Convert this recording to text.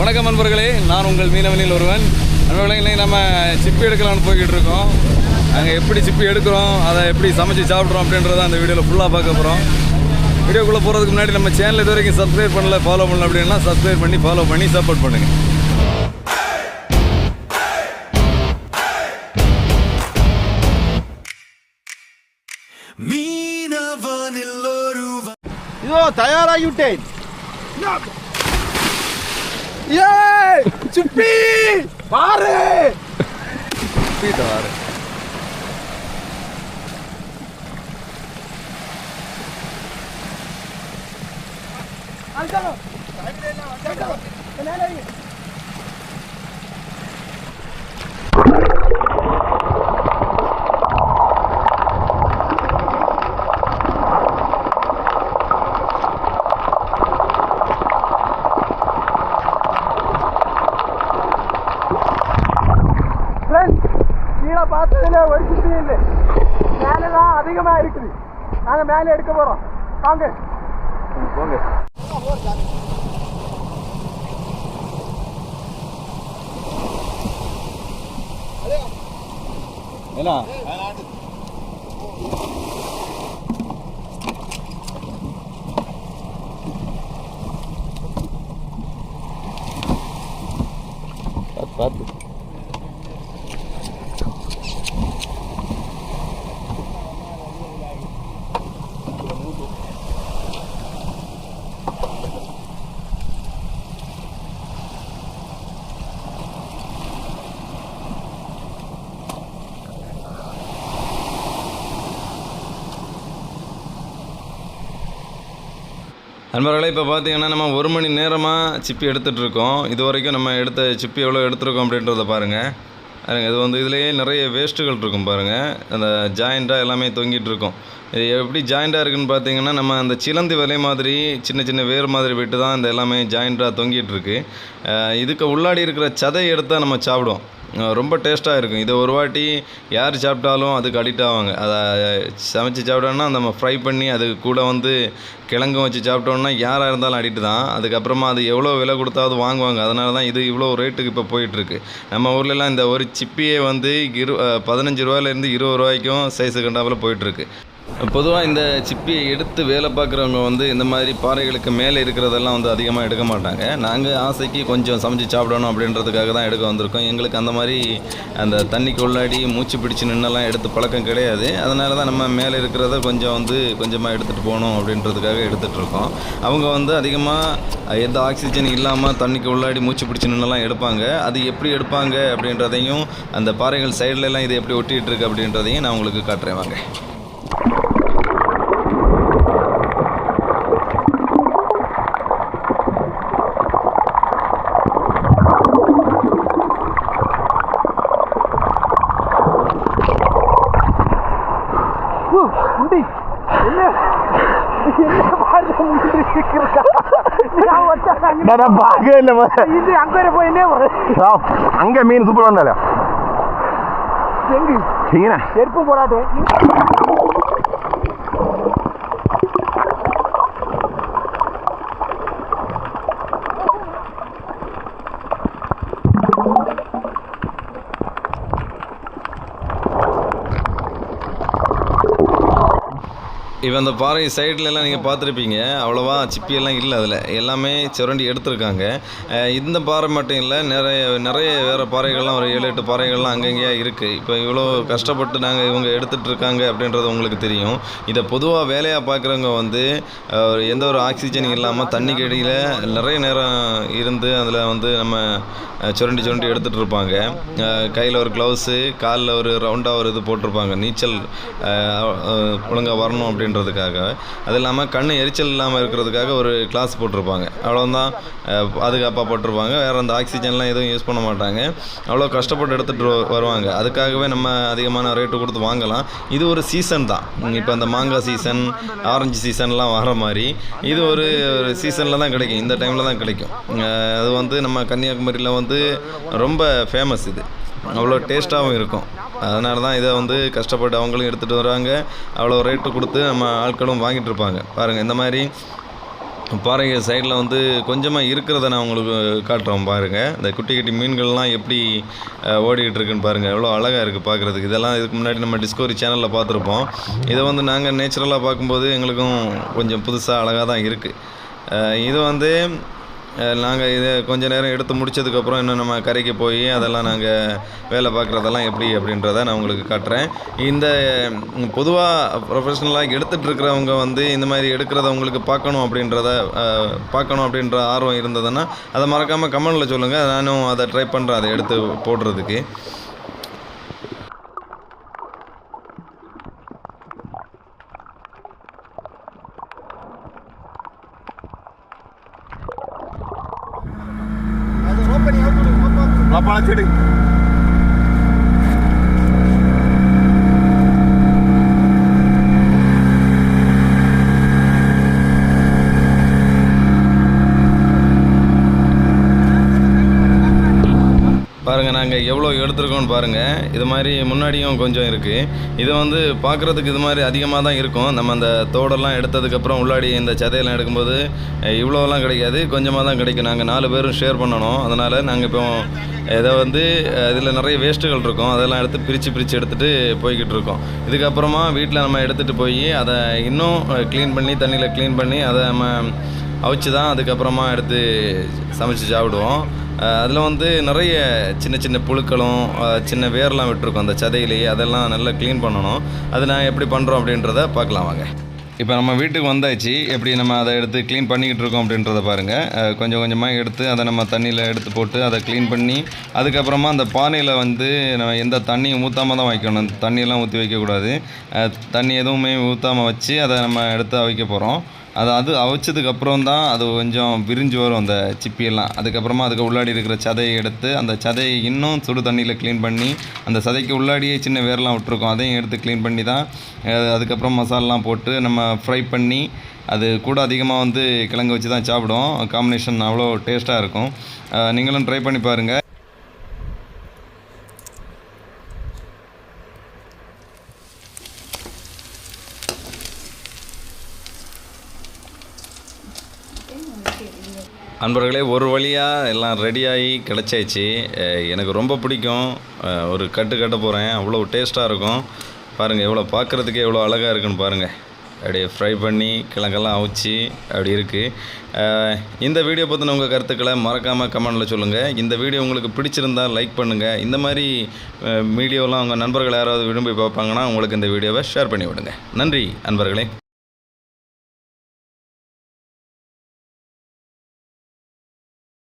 வணக்கம் நண்பர்களே நான் உங்கள் மீனவனில் ஒருவன். நண்பர்களே இன்னைக்கு நம்ம சிப்பி எடுக்கலாம்னு போய்கிட்டு இருக்கோம். அங்கே எப்படி சிப்பி எடுக்கிறோம் அதை எப்படி சமைச்சு சாப்பிட்றோம் அப்படின்றத அந்த வீடியோவில் ஃபுல்லாக பார்க்க போகிறோம் வீடியோக்குள்ளே போகிறதுக்கு முன்னாடி நம்ம சேனல் இது வரைக்கும் சப்ஸ்கிரைப் பண்ணல ஃபாலோ பண்ணல அப்படின்னா சப்ஸ்கிரைப் பண்ணி ஃபாலோ பண்ணி சப்போர்ட் பண்ணுங்கள் இதோ தயாராகி விட்டேன் ஏ சுப்பி பாரு சிப்பி வாரு ஃப்ரெண்ட்ஸ் கீழே பார்த்ததுல ஒரு சுப்பி இல்லை மேலே தான் அதிகமாக இருக்குது நாங்கள் மேலே எடுக்க போகிறோம் வாங்க போங்க என்ன பார்த்து நண்பர்களே இப்போ பார்த்தீங்கன்னா நம்ம ஒரு மணி நேரமாக சிப்பி எடுத்துகிட்ருக்கோம் இது வரைக்கும் நம்ம எடுத்த சிப்பி எவ்வளோ எடுத்துருக்கோம் அப்படின்றத பாருங்கள் பாருங்க இது வந்து இதுலேயே நிறைய வேஸ்ட்டுகள் இருக்கும் பாருங்கள் அந்த ஜாயிண்ட்டாக எல்லாமே தொங்கிட்டு இருக்கும் இது எப்படி ஜாயிண்ட்டாக இருக்குன்னு பார்த்தீங்கன்னா நம்ம அந்த சிலந்தி வலை மாதிரி சின்ன சின்ன வேர் மாதிரி விட்டு தான் இந்த எல்லாமே ஜாயிண்ட்டாக தொங்கிட்டு இருக்கு இதுக்கு உள்ளாடி இருக்கிற சதை எடுத்தால் நம்ம சாப்பிடுவோம். ரொம்ப டேஸ்ட்டாக இருக்கும். இதை ஒரு வாட்டி யார் சாப்பிட்டாலும் அதுக்கு அடிக்ட் ஆவாங்க. அதை சமைச்சு சாப்பிட்டோன்னா நம்ம ஃப்ரை பண்ணி அது கூட வந்து கிழங்கும் வச்சு சாப்பிட்டோன்னா யாராக இருந்தாலும் அடிக்ட் தான். அதுக்கப்புறமா அது எவ்வளோ விலை கொடுத்தாவது வாங்குவாங்க. அதனால தான் இது இவ்வளோ ரேட்டுக்கு இப்போ போயிட்டுருக்கு. நம்ம ஊர்லலாம் இந்த ஒரு சிப்பியே வந்து இரு பதினஞ்சு ரூபாயிலேருந்து இருபது ரூபாய்க்கும் சைஸு கண்டாப்பில் போயிட்டுருக்கு. பொதுவாக இந்த சிப்பியை எடுத்து வேலை பார்க்குறவங்க வந்து இந்த மாதிரி பாறைகளுக்கு மேலே இருக்கிறதெல்லாம் வந்து அதிகமாக எடுக்க மாட்டாங்க. நாங்கள் ஆசைக்கு கொஞ்சம் சமைச்சு சாப்பிடணும் அப்படின்றதுக்காக தான் எடுக்க வந்திருக்கோம். எங்களுக்கு அந்த மாதிரி அந்த தண்ணிக்கு உள்ளாடி மூச்சு பிடிச்சு நின்னெல்லாம் எடுத்து பழக்கம் கிடையாது. அதனால தான் நம்ம மேலே இருக்கிறத கொஞ்சம் வந்து கொஞ்சமாக எடுத்துகிட்டு போகணும் அப்படின்றதுக்காக எடுத்துகிட்ருக்கோம் அவங்க வந்து அதிகமாக எந்த ஆக்சிஜன் இல்லாமல் தண்ணிக்கு உள்ளாடி மூச்சு பிடிச்சு நின்னெல்லாம் எடுப்பாங்க. அது எப்படி எடுப்பாங்க அப்படின்றதையும் அந்த பாறைகள் சைடுல எல்லாம் இது எப்படி ஒட்டிகிட்டு இருக்கு அப்படின்றதையும் நான் உங்களுக்கு காட்டுறேன். வாங்க முடி என்ன என்ன பாரு முடி நான் ஒட்டாங்க நான் பார்க்கவே போய் என்ன அங்கே மீன் சூப்பராக இருந்தாலே எங்க செருப்பு போடாட்டு இப்போ அந்த பாறை சைட்லலாம் நீங்கள் பார்த்துருப்பீங்க. அவ்வளோவா சிப்பியெல்லாம் இல்லை அதில். எல்லாமே சுரண்டி எடுத்திருக்காங்க. இந்த பாறை மட்டும் இல்லை நிறைய நிறைய வேறு பாறைகள்லாம் ஒரு ஏழு எட்டு பாறைகள்லாம் அங்கங்கேயா இருக்குது இப்போ இவ்வளோ கஷ்டப்பட்டு நாங்கள் இவங்க எடுத்துகிட்டு இருக்காங்க அப்படின்றது உங்களுக்கு தெரியும். இதை பொதுவாக வேலையாக பார்க்குறவங்க வந்து ஒரு எந்த ஒரு ஆக்சிஜன் இல்லாமல் தண்ணிக்கு அடியில் நிறைய நேரம் இருந்து அதில் வந்து நம்ம சுரண்டி சுரண்டி எடுத்துகிட்டு இருப்பாங்க. கையில் ஒரு க்ளவுஸு காலில் ஒரு ரவுண்டாக ஒரு இது போட்டிருப்பாங்க. நீச்சல் ஒழுங்காக வரணும் அப்படின்னு அப்படின்றதுக்காக. அது இல்லாமல் கண் எரிச்சல் இல்லாமல் இருக்கிறதுக்காக ஒரு கிளாஸ் போட்டிருப்பாங்க. அவ்வளோதான் பாதுகாப்பாக போட்டிருப்பாங்க. வேறு அந்த ஆக்சிஜன்லாம் எதுவும் யூஸ் பண்ண மாட்டாங்க. அவ்வளோ கஷ்டப்பட்டு எடுத்துகிட்டு வருவாங்க. அதுக்காகவே நம்ம அதிகமான ரேட்டு கொடுத்து வாங்கலாம். இது ஒரு சீசன் தான். இப்போ அந்த மாங்காய் சீசன் ஆரஞ்சு சீசன்லாம் வர மாதிரி இது ஒரு ஒரு சீசனில் தான் கிடைக்கும். இந்த டைமில் தான் கிடைக்கும். அது வந்து நம்ம கன்னியாகுமரியில் வந்து ரொம்ப ஃபேமஸ் இது. அவ்வளோ டேஸ்ட்டாகவும் இருக்கும். அதனால தான் இதை வந்து கஷ்டப்பட்டு அவங்களும் எடுத்துகிட்டு வராங்க. அவ்வளோ ரேட்டு கொடுத்து நம்ம ஆட்களும் வாங்கிட்டு இருப்பாங்க. பாருங்கள் இந்த மாதிரி பாருங்க சைடில் வந்து கொஞ்சமாக இருக்கிறத நான் உங்களுக்கு காட்டுறோம் பாருங்கள் இந்த குட்டி குட்டி மீன்கள்லாம் எப்படி அஹ், ஓடிக்கிட்டு இருக்குன்னு பாருங்கள் எவ்வளோ அழகாக இருக்குது பார்க்குறதுக்கு இதெல்லாம் இதுக்கு முன்னாடி நம்ம டிஸ்கவரி சேனலில் பார்த்துருப்போம். இதை வந்து நாங்கள் நேச்சுரலாக பார்க்கும்போது எங்களுக்கும் கொஞ்சம் புதுசாக அழகாக தான் இருக்குது இது வந்து நாங்கள் இதை கொஞ்ச நேரம் எடுத்து முடிச்சதுக்கப்புறம் இன்னும் நம்ம கரைக்கு போய் அதெல்லாம் நாங்கள் வேலை பார்க்குறதெல்லாம் எப்படி அப்படின்றத நான் உங்களுக்கு காட்டுறேன். இந்த பொதுவாக ப்ரொஃபஷ்னலாக எடுத்துகிட்ருக்கிறவங்க வந்து இந்த மாதிரி எடுக்கிறத உங்களுக்கு பார்க்கணும் அப்படின்றத பார்க்கணும் அப்படின்ற ஆர்வம் இருந்ததுன்னா அதை மறக்காமல் கமெண்டில் சொல்லுங்கள் நானும் அதை ட்ரை பண்ணுறேன் அதை எடுத்து போடுறதுக்கு. അപ്പളച്ചിട്ട് பாருங்கள் நாங்கள் எவ்வளோ எடுத்துருக்கோம்னு பாருங்கள் இது மாதிரி முன்னாடியும் கொஞ்சம் இருக்குது இது வந்து பார்க்குறதுக்கு இது மாதிரி அதிகமாக தான் இருக்கும். நம்ம அந்த தோடெல்லாம் எடுத்ததுக்கப்புறம் உள்ளாடி இந்த சதையெல்லாம் எடுக்கும்போது இவ்வளோலாம் கிடைக்காது. கொஞ்சமாக தான் கிடைக்கும். நாங்கள் நாலு பேரும் ஷேர் பண்ணணும். அதனால் நாங்கள் இப்போ இதை வந்து இதில் நிறைய வேஸ்ட்டுகள் இருக்கும். அதெல்லாம் எடுத்து பிரித்து பிரித்து எடுத்துகிட்டு போய்கிட்டு இருக்கோம். இதுக்கப்புறமா வீட்டில் நம்ம எடுத்துகிட்டு போய் அதை இன்னும் க்ளீன் பண்ணி தண்ணியில் க்ளீன் பண்ணி அதை நம்ம அவிச்சு தான் அதுக்கப்புறமா எடுத்து சமைச்சு சாப்பிடுவோம். அதில் வந்து நிறைய சின்ன சின்ன புழுக்களும் சின்ன வேர்லாம் விட்டுருக்கும் அந்த சதையிலேயே. அதெல்லாம் நல்லா க்ளீன் பண்ணணும். அது நான் எப்படி பண்ணுறோம் அப்படின்றத பார்க்கலாம் வாங்க. இப்போ நம்ம வீட்டுக்கு வந்தாச்சு. எப்படி நம்ம அதை எடுத்து க்ளீன் பண்ணிக்கிட்டு இருக்கோம் அப்படின்றத பாருங்கள் கொஞ்சம் கொஞ்சமாக எடுத்து அதை நம்ம தண்ணியில் எடுத்து போட்டு அதை க்ளீன் பண்ணி அதுக்கப்புறமா அந்த பானையில் வந்து நம்ம எந்த தண்ணியும் ஊற்றாம தான் வைக்கணும். தண்ணியெல்லாம் ஊற்றி வைக்கக்கூடாது. தண்ணி எதுவுமே ஊற்றாமல் வச்சு அதை நம்ம எடுத்து வைக்க போகிறோம் அது அது அவிச்சதுக்கு அப்புறம் தான் அது கொஞ்சம் விரிஞ்சு வரும் அந்த சிப்பியெல்லாம். அதுக்கப்புறமா அதுக்கு உள்ளாடி இருக்கிற சதையை எடுத்து அந்த சதையை இன்னும் சுடு தண்ணியில் க்ளீன் பண்ணி அந்த சதைக்கு உள்ளாடியே சின்ன வேர்லாம் விட்டுருக்கோம். அதையும் எடுத்து க்ளீன் பண்ணி தான் அதுக்கப்புறம் மசாலாலாம் போட்டு நம்ம ஃப்ரை பண்ணி அது கூட அதிகமாக வந்து கிழங்கு வச்சு தான் சாப்பிடுவோம். காம்பினேஷன் அவ்வளோ டேஸ்ட்டாக இருக்கும். நீங்களும் ட்ரை பண்ணி பாருங்கள் அன்பர்களே ஒரு வழியாக எல்லாம் ரெடியாகி கிடச்சாச்சு. எனக்கு ரொம்ப பிடிக்கும். ஒரு கட்டு கட்ட போகிறேன் அவ்வளோ டேஸ்ட்டாக இருக்கும். பாருங்கள் எவ்வளோ பார்க்குறதுக்கு எவ்வளோ அழகாக இருக்குன்னு பாருங்கள் அப்படியே ஃப்ரை பண்ணி கிழங்கெல்லாம் அவிச்சு அப்படி இருக்குது இந்த வீடியோ பற்றின உங்கள் கருத்துக்களை மறக்காமல் கமெண்டில் சொல்லுங்கள் இந்த வீடியோ உங்களுக்கு பிடிச்சிருந்தா லைக் பண்ணுங்கள் இந்த மாதிரி வீடியோலாம் உங்கள் நண்பர்கள் யாராவது விரும்பி பார்ப்பாங்கன்னா உங்களுக்கு இந்த வீடியோவை ஷேர் பண்ணி விடுங்க. நன்றி அன்பர்களே.